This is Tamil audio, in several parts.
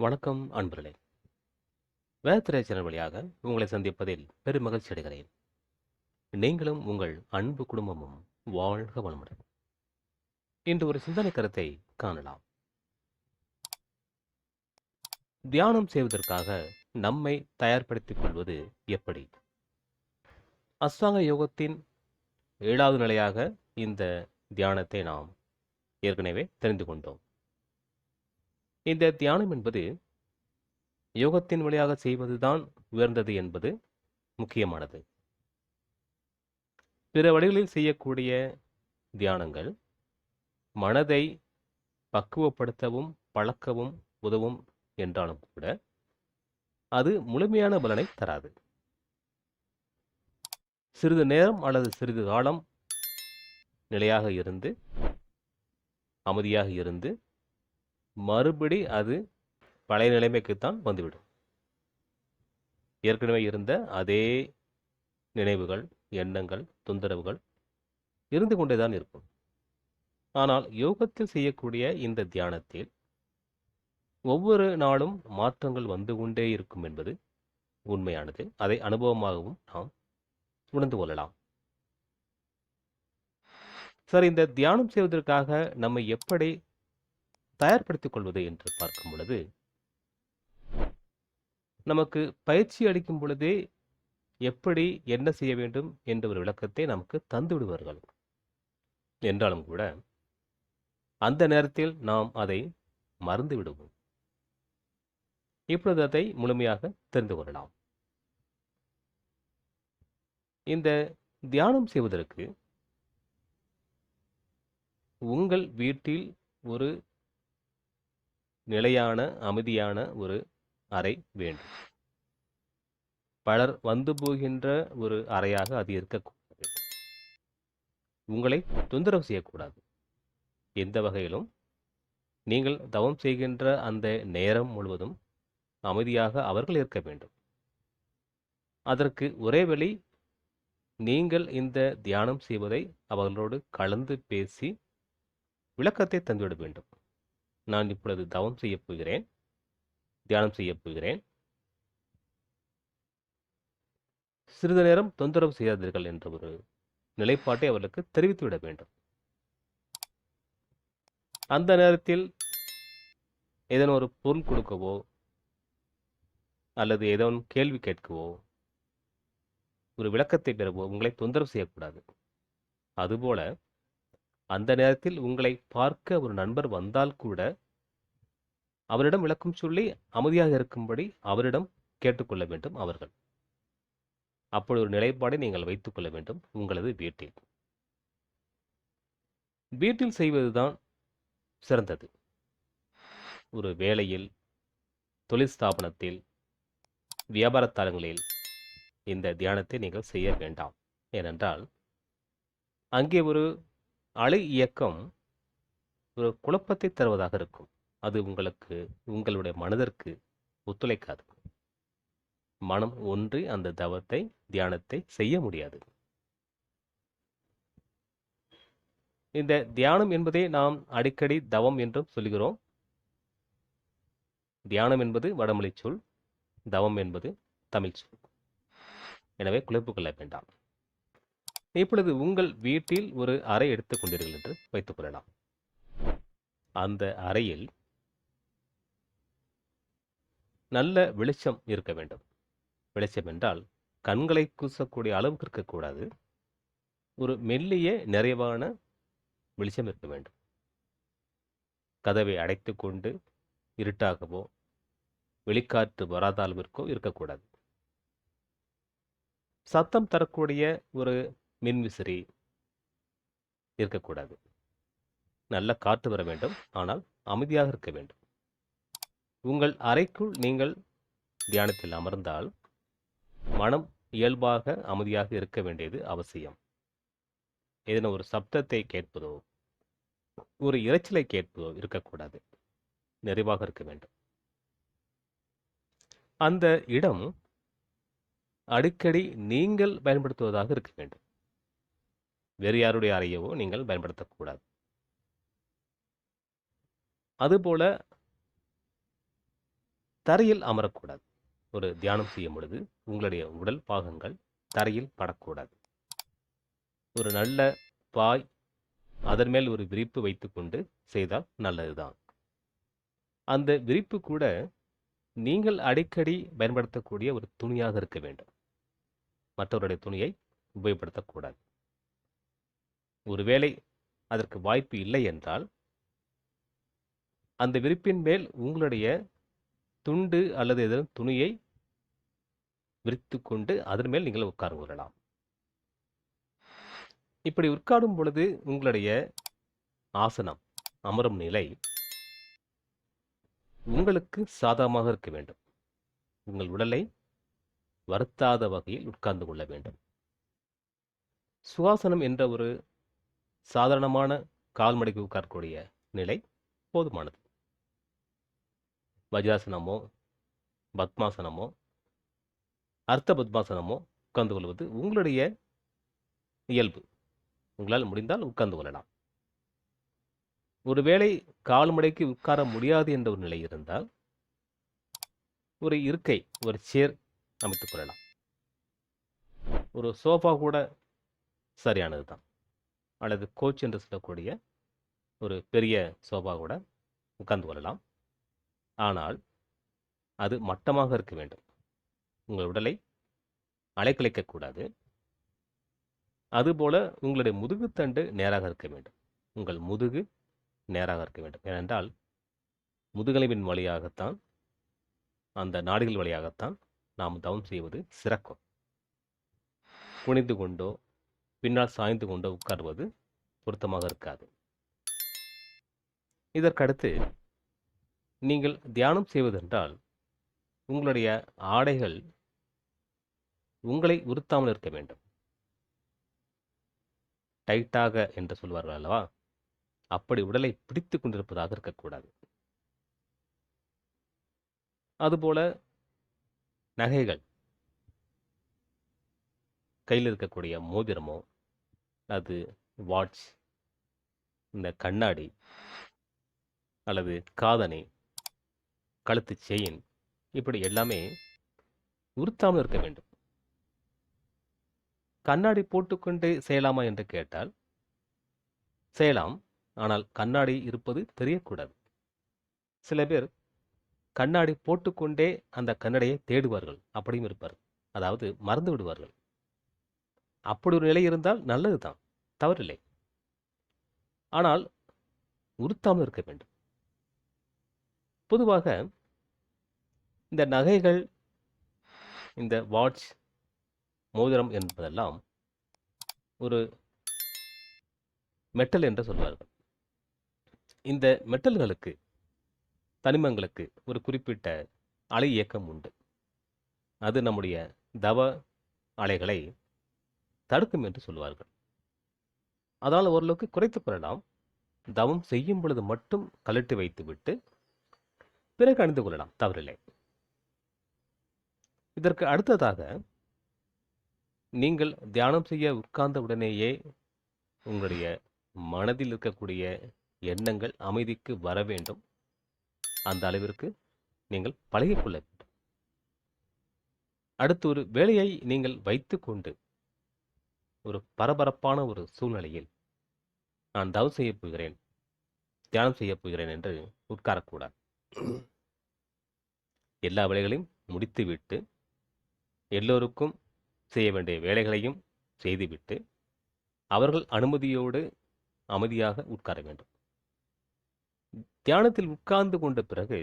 வணக்கம் அன்பர்களே. வேத்திரை சேனல் வழியாக உங்களை சந்திப்பதில் பெரும் மகிழ்ச்சி அடைகிறேன். நீங்களும் உங்கள் அன்பு குடும்பமும் வாழ்க வளமுடன். இன்று ஒரு சிந்தனை கருத்தை காணலாம். தியானம் செய்வதற்காக நம்மை தயார்படுத்திக் கொள்வது எப்படி? அஸ்தாங்க யோகத்தின் ஏழாவது நிலையாக இந்த தியானத்தை நாம் ஏற்கனவே தெரிந்து கொண்டோம். இந்த தியானம் என்பது யோகத்தின் வழியாக செய்வதுதான் உயர்ந்தது என்பது முக்கியமானது. பிற வழிகளில் செய்யக்கூடிய தியானங்கள் மனதை பக்குவப்படுத்தவும் பழக்கவும் உதவும் என்றாலும் கூட அது முழுமையான பலனை தராது. சிறிது நேரம் அல்லது சிறிது காலம் நிலையாக இருந்து அமைதியாக இருந்து மறுபடி அது பழைய நிலைமைக்குத்தான் வந்துவிடும். ஏற்கனவே இருந்த அதே நினைவுகள் எண்ணங்கள் தொந்தரவுகள் இருந்து கொண்டே தான் இருக்கும். ஆனால் யோகத்தில் செய்யக்கூடிய இந்த தியானத்தில் ஒவ்வொரு நாளும் மாற்றங்கள் வந்து கொண்டே இருக்கும் என்பது உண்மையானது. அதை அனுபவமாகவும் நாம் உணர்ந்து கொள்ளலாம். சார் இந்த தியானம் செய்வதற்காக நம்மை எப்படி தயார்படுத்திக் கொள்வது என்று பார்க்கும் பொழுது நமக்கு பயிற்சி அளிக்கும் பொழுதே எப்படி என்ன செய்ய வேண்டும் என்ற ஒரு விளக்கத்தை நமக்கு தந்து விடுவார்கள். என்றாலும் கூட அந்த நேரத்தில் நாம் அதை மறந்து விடுவோம். இப்பொழுது அதை முழுமையாக தெரிந்து கொள்ளலாம். இந்த தியானம் செய்வதற்கு உங்கள் வீட்டில் ஒரு நிலையான அமைதியான ஒரு அறை வேண்டும். பலர் வந்து போகின்ற ஒரு அறையாக அது இருக்கக்கூடாது. உங்களை தொந்தரவு செய்யக்கூடாது. எந்த வகையிலும் நீங்கள் தவம் செய்கின்ற அந்த நேரம் முழுவதும் அமைதியாக அவர்கள் இருக்க வேண்டும். அதற்கு ஒரே வழி நீங்கள் இந்த தியானம் செய்வதை அவர்களோடு கலந்து பேசி விளக்கத்தை தந்துவிட வேண்டும். நான் இப்பொழுது தவம் செய்ய போகிறேன். தியானம் செய்ய போகிறேன். சிறிது நேரம் தொந்தரவு செய்யாதீர்கள் என்ற ஒரு நிலைப்பாட்டை அவர்களுக்கு தெரிவித்துவிட வேண்டும். அந்த நேரத்தில் ஏதேனும் ஒரு பொருள் கொடுக்கவோ அல்லது ஏதேனும் கேள்வி கேட்கவோ ஒரு விளக்கத்தை பெறவோ உங்களை தொந்தரவு செய்யக்கூடாது. அதுபோல அந்த நேரத்தில் உங்களை பார்க்க ஒரு நண்பர் வந்தால் கூட அவரிடம் விளக்கம் சொல்லி அமைதியாக இருக்கும்படி அவரிடம் கேட்டுக்கொள்ள வேண்டும் அவர்கள். அப்படி ஒரு நிலைப்பாடை நீங்கள் வைத்துக் கொள்ள வேண்டும். உங்களது வீட்டில். வீட்டில் செய்வதுதான் சிறந்தது. ஒரு வேலையில் தொழில் ஸ்தாபனத்தில் வியாபார தலங்களில் இந்த தியானத்தை நீங்கள் செய்ய வேண்டாம். ஏனென்றால் அங்கே ஒரு அலை இயக்கம் ஒரு குழப்பத்தை தருவதாக இருக்கும். அது உங்களுக்கு உங்களுடைய மனதிற்கு ஒத்துழைக்காது. மனம் ஒன்றி அந்த தவத்தை தியானத்தை செய்ய முடியாது. இந்த தியானம் என்பதை நாம் அடிக்கடி தவம் என்றும் சொல்கிறோம். தியானம் என்பது வடமொழி சொல் தவம் என்பது தமிழ் சொல். எனவே குழப்பு கொள்ள வேண்டாம். இப்பொழுது உங்கள் வீட்டில் ஒரு அறை எடுத்துக்கொண்டீர்கள் என்று வைத்துக் கொள்ளலாம். அந்த அறையில் நல்ல வெளிச்சம் இருக்க வேண்டும். வெளிச்சம் என்றால் கண்களை கூசக்கூடிய அளவுக்கு இருக்கக்கூடாது. ஒரு மெல்லிய நிறைவான வெளிச்சம் இருக்க வேண்டும். கதவை அடைத்து கொண்டு இருட்டாகவோ வெளிக்காற்று வராத அளவிற்கோ இருக்கக்கூடாது. சத்தம் தரக்கூடிய ஒரு மின்விசிறி இருக்கக்கூடாது. நல்ல காற்று வர வேண்டும். ஆனால் அமைதியாக இருக்க வேண்டும். உங்கள் அறைக்குள் நீங்கள் தியானத்தில் அமர்ந்தால் மனம் இயல்பாக அமைதியாக இருக்க வேண்டியது அவசியம். ஏதேனும் ஒரு சப்தத்தை கேட்பதோ ஒரு இரைச்சலை கேட்பதோ இருக்கக்கூடாது. நிறைவாக இருக்க வேண்டும். அந்த இடம் அடிக்கடி நீங்கள் பயன்படுத்துவதாக இருக்க வேண்டும். வேறு யாருடைய அறையவோ நீங்கள் பயன்படுத்தக்கூடாது. அதுபோல தரையில் அமரக்கூடாது. ஒரு தியானம் செய்யும் பொழுது உங்களுடைய உடல் பாகங்கள் தரையில் படக்கூடாது. ஒரு நல்ல பாய் அதன் மேல் ஒரு விரிப்பு வைத்துக்கொண்டு செய்தால் நல்லதுதான். அந்த விரிப்பு கூட நீங்கள் அடிக்கடி பயன்படுத்தக்கூடிய ஒரு துணியாக இருக்க வேண்டும். மற்றவருடைய துணியை உபயோகப்படுத்தக்கூடாது. ஒருவேளை அதற்கு வாய்ப்பு இல்லை என்றால் அந்த விரிப்பின் மேல் உங்களுடைய துண்டு அல்லது ஏதேனும் துணியை விரித்து கொண்டு அதன் மேல் நீங்கள் உட்கார்ந்து கொள்ளலாம் இப்படி உட்காரும் பொழுது உங்களுடைய ஆசனம் அமரும் நிலை உங்களுக்கு சாதகமாக இருக்க வேண்டும். உங்கள் உடலை வருத்தாத வகையில் உட்கார்ந்து கொள்ள வேண்டும். சுகாசனம் என்ற ஒரு சாதாரணமான கால் மடக்கி உட்காரக்கூடிய நிலை போதுமானது. வஜ்ராசனமோ பத்மாசனமோ அர்த்த பத்மாசனமோ உட்கார்ந்து கொள்வது உங்களுடைய இயல்பு. உங்களால் முடிந்தால் உட்கார்ந்து கொள்ளலாம். ஒருவேளை கால் மடக்கி உட்கார முடியாது என்ற ஒரு நிலை இருந்தால் ஒரு இருக்கை ஒரு சேர் அமைத்துக் கொள்ளலாம். ஒரு சோஃபா கூட சரியானது தான் அல்லது கோச் என்று சொல்லக்கூடிய ஒரு பெரிய சோபா கூட உட்கார்ந்து கொள்ளலாம். ஆனால் அது மட்டமாக இருக்க வேண்டும். உங்கள் உடலை அலைக்கழிக்கக்கூடாது அதுபோல உங்களுடைய முதுகுத்தண்டு நேராக இருக்க வேண்டும். உங்கள் முதுகு நேராக இருக்க வேண்டும். ஏனென்றால் முதுகலைவின் வழியாகத்தான் அந்த நாடுகள் வழியாகத்தான் நாம் தவம் செய்வது சிறக்கும். குனிந்து கொண்டோ பின்னால் சாய்ந்து கொண்டு உட்காருவது பொருத்தமாக இருக்காது. இதற்கடுத்து நீங்கள் தியானம் செய்வதென்றால் உங்களுடைய ஆடைகள் உங்களை உறுத்தாமல் இருக்க வேண்டும். டைட்டாக என்று சொல்வார்கள் அல்லவா? அப்படி உடலை பிடித்து கொண்டிருப்பதாக இருக்கக்கூடாது. அதுபோல நகைகள். கையில் இருக்கக்கூடிய மோதிரமோ அது வாட்ச் இந்த கண்ணாடி அல்லது காதணி கழுத்து செயின் இப்படி எல்லாமே உறுத்தாமல் இருக்க வேண்டும். கண்ணாடி போட்டுக்கொண்டு செய்யலாமா என்று கேட்டால் செய்யலாம். ஆனால் கண்ணாடி இருப்பது தெரியக்கூடாது. சில பேர் கண்ணாடி போட்டுக்கொண்டே அந்த கண்ணடையை தேடுவார்கள். அப்படியும் இருப்பார் அதாவது மறந்து விடுவார்கள். அப்படி ஒரு நிலை இருந்தால் நல்லது தான் தவறில்லை. ஆனால் உறுத்தாமல் இருக்க வேண்டும். பொதுவாக இந்த நகைகள் இந்த வாட்ச் மோதிரம் என்பதெல்லாம் ஒரு மெட்டல் என்று சொல்வார்கள். இந்த மெட்டல்களுக்கு தனிமங்களுக்கு ஒரு குறிப்பிட்ட அலை இயக்கம் உண்டு. அது நம்முடைய தவ அலைகளை தடுக்கும் என்று சொல்வார்கள் அதனால் ஓரளவுக்கு குறைத்துக் கொள்ளலாம். தவம் செய்யும் பொழுது மட்டும் கழட்டி வைத்துவிட்டு பிறகு அணிந்து கொள்ளலாம். தவறில்லை. இதற்கு அடுத்ததாக நீங்கள் தியானம் செய்ய உட்கார்ந்த உடனேயே உங்களுடைய மனதில் இருக்கக்கூடிய எண்ணங்கள் அமைதிக்கு வர வேண்டும். அந்த அளவிற்கு நீங்கள் பழகிக்கொள்ள வேண்டும். அடுத்து ஒரு வேலையை நீங்கள் வைத்துக்கொண்டு ஒரு பரபரப்பான ஒரு சூழ்நிலையில் நான் தவம் செய்யப் போகிறேன் தியானம் செய்யப் போகிறேன் என்று உட்காரக்கூடாது. எல்லா வேலைகளையும் முடித்துவிட்டு எல்லோருக்கும் செய்ய வேண்டிய வேலைகளையும் செய்துவிட்டு அவர்கள் அனுமதியோடு அமைதியாக உட்கார வேண்டும். தியானத்தில் உட்கார்ந்து கொண்ட பிறகு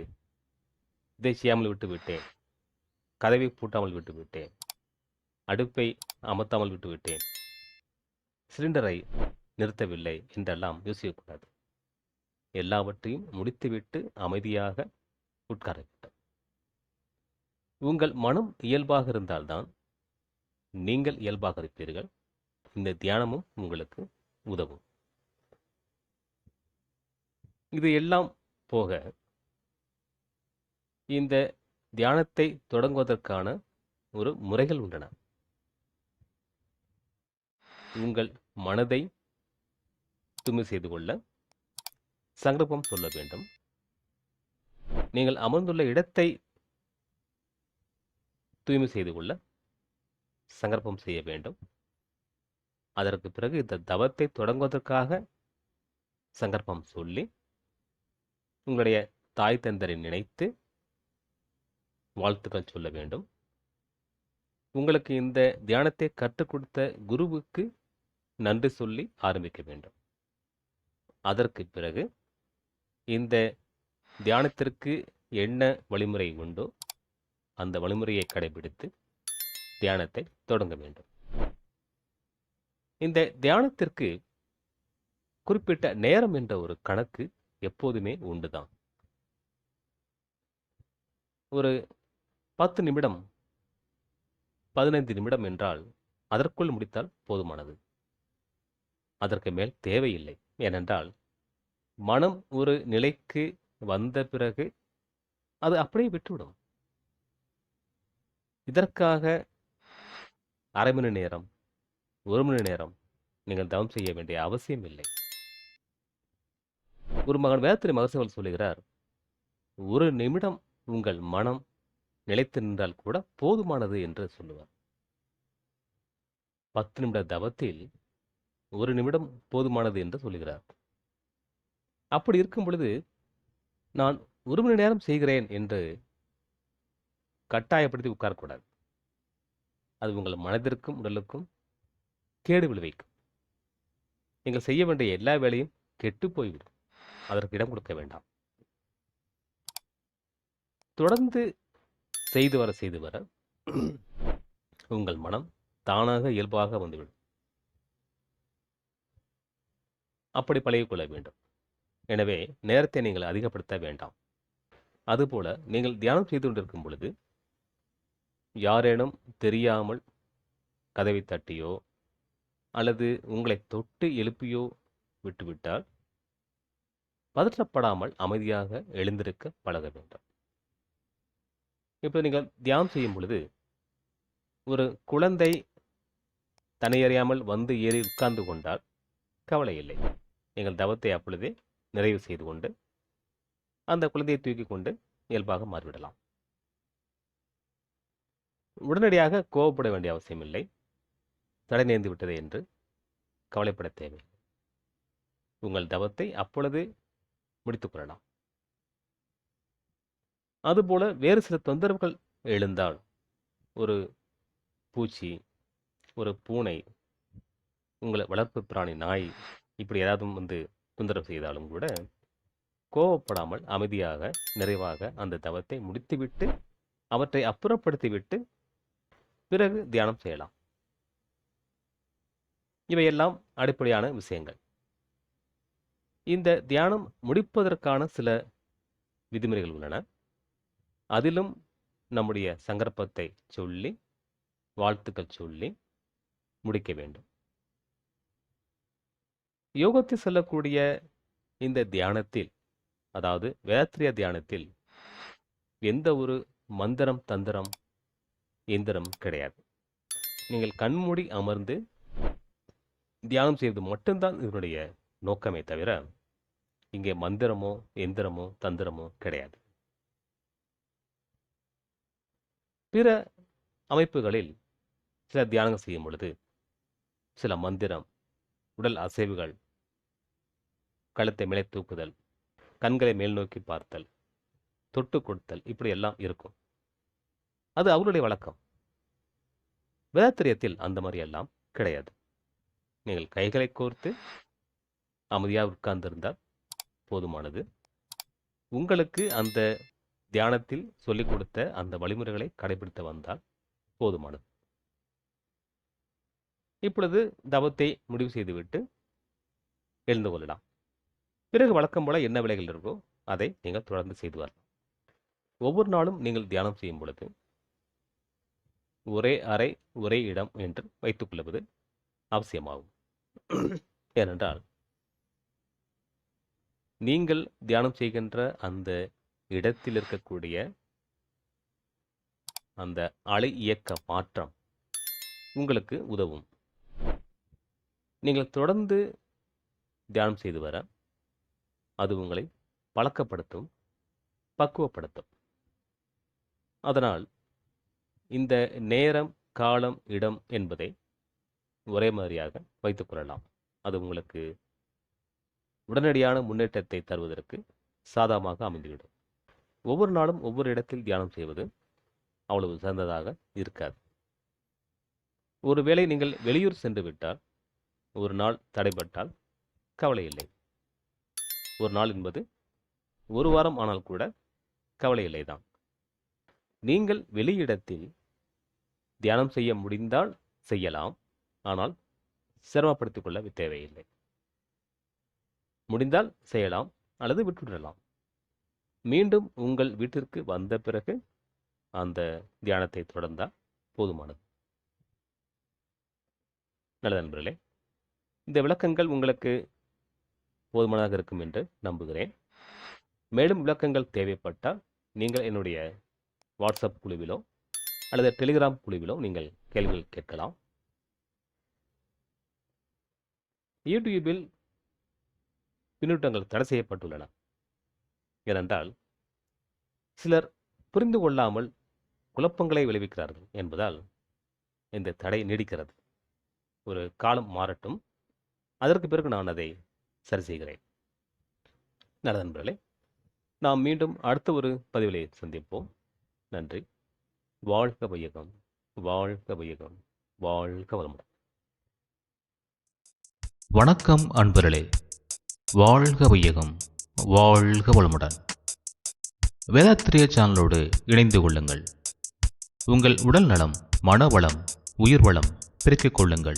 இதை செய்யாமல் விட்டு விட்டேன் கதவை பூட்டாமல் விட்டு விட்டேன் அடுப்பை அமர்த்தாமல் விட்டு விட்டேன். சிலிண்டரை நிறுத்தவில்லை என்றெல்லாம் யோசிக்கக்கூடாது. எல்லாவற்றையும் முடித்துவிட்டு அமைதியாக உட்கார வேண்டும். உங்கள் மனம் இயல்பாக இருந்தால்தான் நீங்கள் இயல்பாக இருப்பீர்கள். இந்த தியானமும் உங்களுக்கு உதவும். இது எல்லாம் போக இந்த தியானத்தை தொடங்குவதற்கான ஒரு முறைகள் உள்ளன. உங்கள் மனதை தும்மி செய்து கொள்ள சங்கல்பம் சொல்ல வேண்டும். நீங்கள் அமர்ந்துள்ள இடத்தை தூய்மை செய்து கொள்ள சங்கல்பம் செய்ய வேண்டும். அதற்கு பிறகு இந்த தவத்தை தொடங்குவதற்காக சங்கல்பம் சொல்லி உங்களுடைய தாய் தந்தரை நினைத்து வாழ்த்துக்கள் சொல்ல வேண்டும். உங்களுக்கு இந்த தியானத்தை கற்றுக் கொடுத்த குருவுக்கு நன்றி சொல்லி ஆரம்பிக்க வேண்டும். அதற்கு பிறகு இந்த தியானத்திற்கு என்ன வழிமுறை உண்டோ அந்த வழிமுறையை கடைபிடித்து தியானத்தை தொடங்க வேண்டும். இந்த தியானத்திற்கு குறிப்பிட்ட நேரம் என்ற ஒரு கணக்கு எப்போதுமே உண்டுதான். ஒரு பத்து நிமிடம் பதினைந்து நிமிடம் என்றால் அதற்குள் முடித்தால் போதுமானது. அதற்கு மேல் தேவையில்லை. ஏனென்றால் மனம் ஒரு நிலைக்கு வந்த பிறகு அது அப்படியே விட்டுவிடும். இதற்காக அரை மணி நேரம் ஒரு மணி நேரம் நீங்கள் தவம் செய்ய வேண்டிய அவசியம் இல்லை. ஒரு மகன் வேதத்திரி மகசவல் சொல்லுகிறார் ஒரு நிமிடம் உங்கள் மனம் நிலைத்து நின்றால் கூட போதுமானது என்று சொல்லுவார். பத்து நிமிட தவத்தில் ஒரு நிமிடம் போதுமானது என்று சொல்லுகிறார். அப்படி இருக்கும் பொழுது நான் ஒரு மணி நேரம் செய்கிறேன் என்று கட்டாயப்படுத்தி உட்காரக்கூடாது. அது உங்கள் மனதிற்கும் உடலுக்கும் கேடு விளைவிக்கும். நீங்கள் செய்ய வேண்டிய எல்லா வேலையும் கெட்டு போய்விடும். அதற்கு இடம் கொடுக்க வேண்டாம். தொடர்ந்து செய்து வர செய்து வர உங்கள் மனம் தானாக இயல்பாக வந்துவிடும். அப்படி பழகிக்கொள்ள வேண்டும். எனவே நேரத்தை நீங்கள் அதிகப்படுத்த வேண்டாம். அதுபோல நீங்கள் தியானம் செய்து கொண்டிருக்கும் பொழுது யாரேனும் தெரியாமல் கதவை தட்டியோ அல்லது உங்களை தொட்டு எழுப்பியோ விட்டுவிட்டால் பதற்றப்படாமல் அமைதியாக எழுந்திருக்க பழக வேண்டும். இப்போ நீங்கள் தியானம் செய்யும் பொழுது ஒரு குழந்தை தனியறியாமல் வந்து ஏறி உட்கார்ந்து கொண்டால் கவலை இல்லை. எங்கள் தவத்தை அப்பொழுதே நிறைவு செய்து கொண்டு அந்த குழந்தையை தூக்கி கொண்டு இயல்பாக மாறிவிடலாம். உடனடியாக கோவப்பட வேண்டிய அவசியமில்லை தடை நேர்ந்து விட்டது என்று கவலைப்பட தேவையில்லை. உங்கள் தவத்தை அப்பொழுது முடித்துக் கொள்ளலாம். அதுபோல வேறு சில தொந்தரவுகள் எழுந்தால் ஒரு பூச்சி ஒரு பூனை உங்களை வளர்ப்பு பிராணி நாய் இப்படி ஏதாவது வந்து தொந்தரவு செய்தாலும் கூட கோவப்படாமல் அமைதியாக நிறைவாக அந்த தவத்தை முடித்துவிட்டு அவற்றை அப்புறப்படுத்திவிட்டு பிறகு தியானம் செய்யலாம். இவையெல்லாம் அடிப்படையான விஷயங்கள். இந்த தியானம் முடிப்பதற்கான சில விதிமுறைகள் உள்ளன. அதிலும் நம்முடைய சங்கற்பத்தை சொல்லி வாழ்த்துக்கள் சொல்லி முடிக்க வேண்டும். யோகத்தில் செல்லக்கூடிய இந்த தியானத்தில் அதாவது வேத்திரிய தியானத்தில் எந்த ஒரு மந்திரம் தந்திரம் எந்திரம் கிடையாது. நீங்கள் கண்மூடி அமர்ந்து தியானம் செய்வது மட்டும்தான் இதனுடைய நோக்கமே தவிர இங்கே மந்திரமோ எந்திரமோ தந்திரமோ கிடையாது. பிற அமைப்புகளில் சில தியானங்கள் செய்யும் பொழுது சில மந்திரம் உடல் அசைவுகள் கழுத்தை மேலே தூக்குதல் கண்களை மேல் நோக்கி பார்த்தல் தொட்டு கொடுத்தல் இப்படி எல்லாம் இருக்கும். அது அவருடைய வழக்கம். வேதாத்திரியத்தில் அந்த மாதிரி எல்லாம் கிடையாது. நீங்கள் கைகளை கோர்த்து அமைதியாக உட்கார்ந்திருந்தால் போதுமானது. உங்களுக்கு அந்த தியானத்தில் சொல்லிக் கொடுத்த அந்த வழிமுறைகளை கடைபிடித்து வந்தால் போதுமானது. இப்பொழுது தவத்தை முடிவு செய்துவிட்டு எழுந்து கொள்ளலாம். பிறகு வழக்கம் போல என்ன விலைகள் இருக்கோ அதை நீங்கள் தொடர்ந்து செய்து வரலாம். ஒவ்வொரு நாளும் நீங்கள் தியானம் செய்யும் பொழுது ஒரே அறை ஒரே இடம் என்று வைத்துக் கொள்வது அவசியமாகும். ஏனென்றால் நீங்கள் தியானம் செய்கின்ற அந்த இடத்தில் இருக்கக்கூடிய அந்த அலை இயக்க மாற்றம் உங்களுக்கு உதவும். நீங்கள் தொடர்ந்து தியானம் செய்து வர அது உங்களை பழக்கப்படுத்தும் பக்குவப்படுத்தும். அதனால் இந்த நேரம் காலம் இடம் என்பதை ஒரே மாதிரியாக வைத்துக் கொள்ளலாம். அது உங்களுக்கு உடனடியான முன்னேற்றத்தை தருவதற்கு சாதகமாக அமைந்துவிடும். ஒவ்வொரு நாளும் ஒவ்வொரு இடத்தில் தியானம் செய்வது அவ்வளவு சிறந்ததாக இருக்காது. ஒருவேளை நீங்கள் வெளியூர் சென்று விட்டால் ஒரு நாள் தடைபட்டால் கவலை இல்லை. ஒரு நாள் என்பது ஒரு வாரம் ஆனால் கூட கவலை இல்லைதான். நீங்கள் வெளியிடத்தில் தியானம் செய்ய முடிந்தால் செய்யலாம் ஆனால் சிரமப்படுத்திக் கொள்ள தேவையில்லை. முடிந்தால் செய்யலாம் அல்லது விட்டுவிடலாம். மீண்டும் உங்கள் வீட்டிற்கு வந்த பிறகு அந்த தியானத்தை தொடர்ந்தால் போதுமானது. நல்ல நண்பர்களே இந்த விளக்கங்கள் உங்களுக்கு போதுமானதாக இருக்கும் என்று நம்புகிறேன். மேலும் விளக்கங்கள் தேவைப்பட்டால் நீங்கள் என்னுடைய வாட்ஸ்அப் குழுவிலோ அல்லது டெலிகிராம் குழுவிலோ நீங்கள் கேள்விகள் கேட்கலாம். யூடியூபில் பின்னூட்டங்கள் தடை செய்யப்பட்டுள்ளன. ஏனென்றால் சிலர் புரிந்து கொள்ளாமல் குழப்பங்களை விளைவிக்கிறார்கள் என்பதால் இந்த தடை நீடிக்கிறது. ஒரு காலம் மாறட்டும். அதற்கு பிறகு நான் அதை சரி செய்கிறேன். நல்ல நண்பர்களே நாம் மீண்டும் அடுத்த ஒரு பதிவிலை சந்திப்போம். நன்றி. வாழ்க வையகம் வாழ்க வையகம் வாழ்க வளமுடன். வணக்கம் அன்பர்களே வாழ்க வையகம் வாழ்க வளமுடன். வேதாத்திரிய சேனலோடு இணைந்து கொள்ளுங்கள். உங்கள் உடல் நலம் மனவளம் உயிர் வளம் பெருக்கிக் கொள்ளுங்கள்.